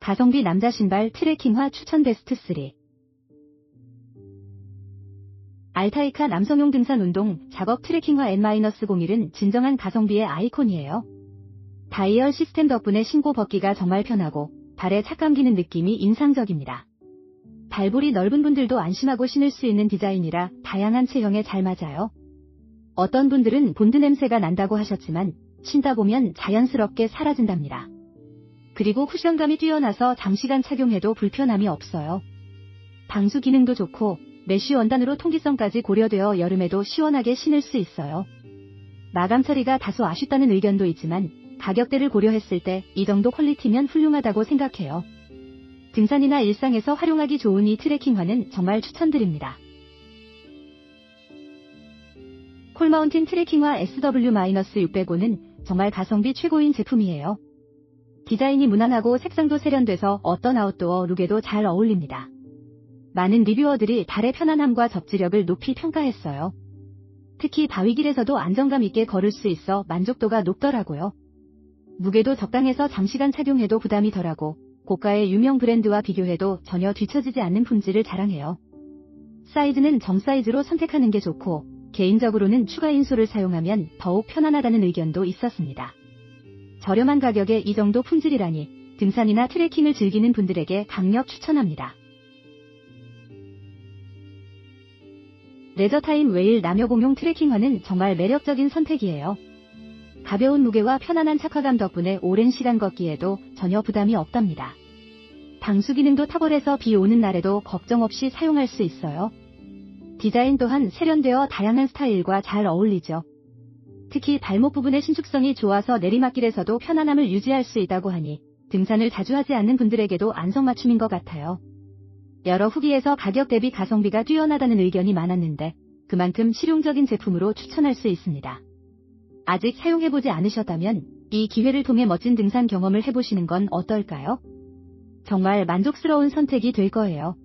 가성비 남자 신발 트레킹화 추천 베스트 3 알타이카 남성용 등산 운동 작업 트레킹화 N-01은 진정한 가성비의 아이콘이에요. 다이얼 시스템 덕분에 신고 벗기가 정말 편하고 발에 착 감기는 느낌이 인상적입니다. 발볼이 넓은 분들도 안심하고 신을 수 있는 디자인이라 다양한 체형에 잘 맞아요. 어떤 분들은 본드 냄새가 난다고 하셨지만 신다 보면 자연스럽게 사라진답니다. 그리고 쿠션감이 뛰어나서 장시간 착용해도 불편함이 없어요. 방수 기능도 좋고 메쉬 원단으로 통기성까지 고려되어 여름에도 시원하게 신을 수 있어요. 마감 처리가 다소 아쉽다는 의견도 있지만 가격대를 고려했을 때 이 정도 퀄리티면 훌륭하다고 생각해요. 등산이나 일상에서 활용하기 좋은 이 트레킹화는 정말 추천드립니다. 콜마운틴 트레킹화 SW-605는 정말 가성비 최고인 제품이에요. 디자인이 무난하고 색상도 세련돼서 어떤 아웃도어 룩에도 잘 어울립니다. 많은 리뷰어들이 발의 편안함과 접지력을 높이 평가했어요. 특히 바위길에서도 안정감 있게 걸을 수 있어 만족도가 높더라고요. 무게도 적당해서 장시간 착용해도 부담이 덜하고 고가의 유명 브랜드와 비교해도 전혀 뒤처지지 않는 품질을 자랑해요. 사이즈는 점 사이즈로 선택하는 게 좋고 개인적으로는 추가 인솔을 사용하면 더욱 편안하다는 의견도 있었습니다. 저렴한 가격에 이 정도 품질이라니 등산이나 트레킹을 즐기는 분들에게 강력 추천합니다. 레저타임 웨일 남녀 공용 트레킹화는 정말 매력적인 선택이에요. 가벼운 무게와 편안한 착화감 덕분에 오랜 시간 걷기에도 전혀 부담이 없답니다. 방수 기능도 탁월해서 비 오는 날에도 걱정 없이 사용할 수 있어요. 디자인 또한 세련되어 다양한 스타일과 잘 어울리죠. 특히 발목 부분의 신축성이 좋아서 내리막길에서도 편안함을 유지할 수 있다고 하니 등산을 자주 하지 않는 분들에게도 안성맞춤인 것 같아요. 여러 후기에서 가격 대비 가성비가 뛰어나다는 의견이 많았는데 그만큼 실용적인 제품으로 추천할 수 있습니다. 아직 사용해보지 않으셨다면 이 기회를 통해 멋진 등산 경험을 해보시는 건 어떨까요? 정말 만족스러운 선택이 될 거예요.